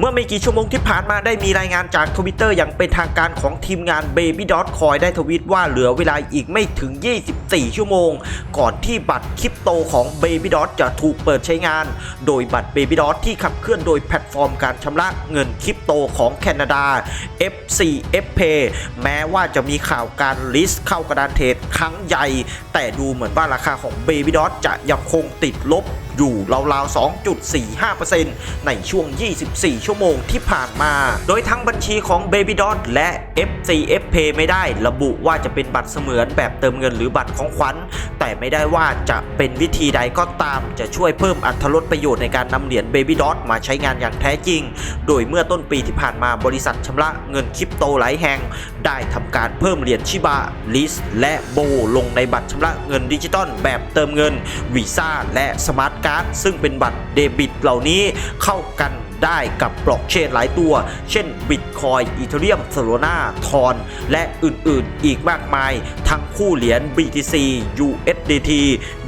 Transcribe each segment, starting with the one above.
เมื่อไม่กี่ชั่วโมงที่ผ่านมาได้มีรายงานจากทวิตเตอร์อย่างเป็นทางการของทีมงาน Baby Dot Coin ได้ทวีตว่าเหลือเวลาอีกไม่ถึง 24 ชั่วโมง ก่อนที่บัตรคริปโตของ Baby Dot จะถูกเปิดใช้งาน โดยบัตร Baby Dot ที่ขับเคลื่อนโดยแพลตฟอร์มการชำระเงินคริปโตของแคนาดา FCFPay แม้ว่าจะมีข่าวการลิสต์เข้ากระดานเทรดครั้งใหญ่ แต่ดูเหมือนว่าราคาของ Baby Dot จะยังคงติดลบ อยู่ราวๆ 2.45%ในช่วง 24 ชั่วโมงที่ผ่านมา โดยทั้งบัญชีของ Baby Dot และ FCF Pay ไม่ได้ระบุว่าจะเป็นบัตรเสมือนแบบเติมเงินหรือบัตรของขวัญ แต่ไม่ได้ว่าจะเป็นวิธีใดก็ตามจะช่วยเพิ่มอัตรสประโยชน์ในการนำเหรียญ Baby Dot มาใช้งานอย่างแท้จริง โดยเมื่อต้นปีที่ผ่านมาบริษัทชำระเงินคริปโตหลายแห่ง ได้ทำการเพิ่มเหรียญชิบะลิสและโบลงในบัตรชำระเงินดิจิตอลแบบเติมเงินวีซ่าและสมาร์ทการดซึ่งเป็นบัตรเดบิตเหล่านี้เข้ากัน ได้กับบล็อกเชนหลายตัว เช่น Bitcoin Ethereum Solana Tron และอื่นๆอีกมากมาย ทั้งคู่เหรียญ BTC USDT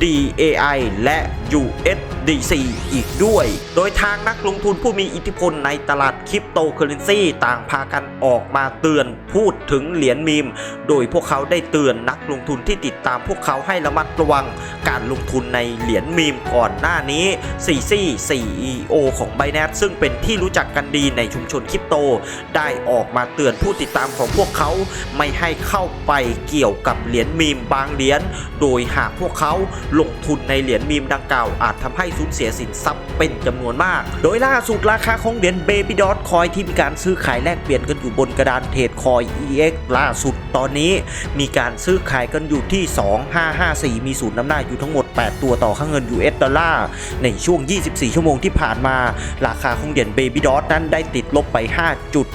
DAI และ USDC อีกด้วย โดยทางนักลงทุนผู้มีอิทธิพลในตลาดคริปโตเคอเรนซีต่างพากันออกมาเตือนพูดถึงเหรียญมีม โดยพวกเขาได้เตือนนักลงทุนที่ติดตามพวกเขาให้ระมัดระวังการลงทุนในเหรียญมีมก่อนหน้านี้ซีซี CEO ของ b i n a n c e ซึ่งเป็นที่รู้จักกันดีในชุมชนคริปโต ได้ออกมาเตือนผู้ติดตามของพวกเขาไม่ให้เข้าไปเกี่ยวกับเหรียญมีมบางเหรียญ โดยหากพวกเขาลงทุนในเหรียญมีมดังกล่าว อาจทำให้สูญเสียสินทรัพย์เป็นจำนวนมาก โดยล่าสุดราคาของเหรียญ Baby Dot Coin ที่มีการซื้อขายแลกเปลี่ยนกันอยู่บนกระดานเทรดคอย EX ล่าสุดตอนนี้ มีการซื้อขายกันอยู่ที่ 2554 มีศูนย์น้ำหน้าอยู่ทั้งหมด8 ตัวต่อค่าเงิน US ดอลลาร์ในช่วง 24 ชั่วโมงที่ผ่านมา ราคาของเหรียญ Baby Dot นั้นได้ติดลบไป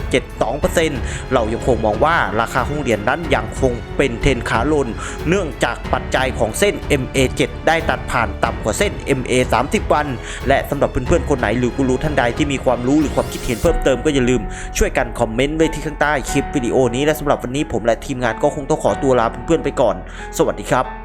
5.72%เรายังคงมองว่าราคาของเหรียญนั้นยังคงเป็นเทรนขาลน เนื่องจากปัจจัยของเส้น MA7 ได้ตัดผ่านต่ำกว่าเส้น MA 30 วัน และสำหรับเพื่อนๆคนไหนหรือกูรู้ท่านใดที่มีความรู้หรือความคิดเห็นเพิ่มเติมก็อย่าลืมช่วยกันคอมเมนต์ไว้ที่ข้างใต้คลิปวิดีโอนี้และสำหรับวันนี้ผมและทีมงานก็คงต้องขอตัวลาเพื่อนๆไปก่อน สวัสดีครับ